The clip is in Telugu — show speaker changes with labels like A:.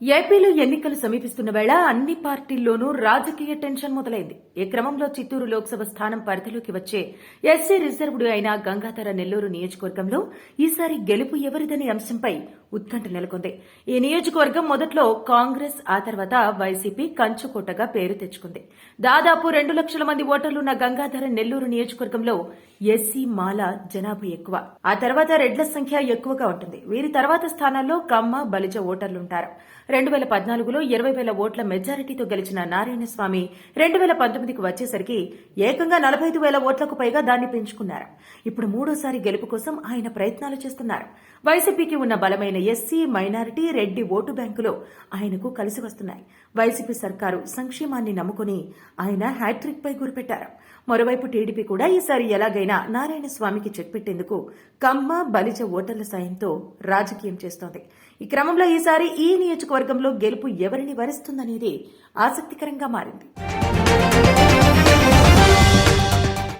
A: ఏపీలో ఎన్నికలు సమీపిస్తున్న వేళ అన్ని పార్టీల్లోనూ రాజకీయ టెన్షన్ మొదలైంది. ఈ క్రమంలో చిత్తూరు లోక్సభ స్థానం పరిధిలోకి వచ్చే ఎస్సీ రిజర్వ్డ్ అయిన గంగాధర నెల్లూరు నియోజకవర్గంలో ఈసారి గెలుపు ఎవరిదనే అంశంపై ఉత్కంఠ నెలకొంది. ఈ నియోజకవర్గం మొదట్లో కాంగ్రెస్ ఆ తర్వాత వైసీపీ కంచుకోటగా పేరు తెచ్చుకుంది. దాదాపు రెండు లక్షల మంది ఓటర్లున్న గంగాధర నెల్లూరు నియోజకవర్గంలో ఎస్సీ మాల జనాభా ఎక్కువ. ఆ తర్వాత రెడ్ల సంఖ్య ఎక్కువగా ఉంటుంది. వీరి తర్వాత స్థానాల్లో కమ్మ బలిజ ఓటర్లుంటారు. రెండు వేల పద్నాలుగులో ఇరవై వేల ఓట్ల మెజారిటీతో గెలిచిన నారాయణస్వామి రెండు వేల పంతొమ్మిదికి వచ్చేసరికి ఏకంగా నలభై ఐదు వేల ఓట్లకు పైగా దాన్ని పెంచుకున్నారు. ఇప్పుడు మూడోసారి గెలుపు కోసం ఆయన ప్రయత్నాలు చేస్తున్నారు. వైసీపీకి ఉన్న బలమైన ఎస్సీ మైనారిటీ రెడ్డి ఓటు బ్యాంకులో ఆయనకు కలిసి వస్తున్నాయి. వైసీపీ సర్కారు సంక్షేమాన్ని నమ్ముకుని ఆయన హ్యాట్రిక్ పై గురిపెట్టారు. మరోవైపు టీడీపీ కూడా ఈసారి ఎలాగైనా నారాయణ స్వామికి చెక్ పెట్టేందుకు కమ్మ బలిజ ఓటర్ల సాయంతో రాజకీయం చేస్తోంది. ఈ క్రమంలో ఈసారి ఈ నియోజకవర్గంలో గెలుపు ఎవరిని వరిస్తుందనేది ఆసక్తికరంగా మారింది.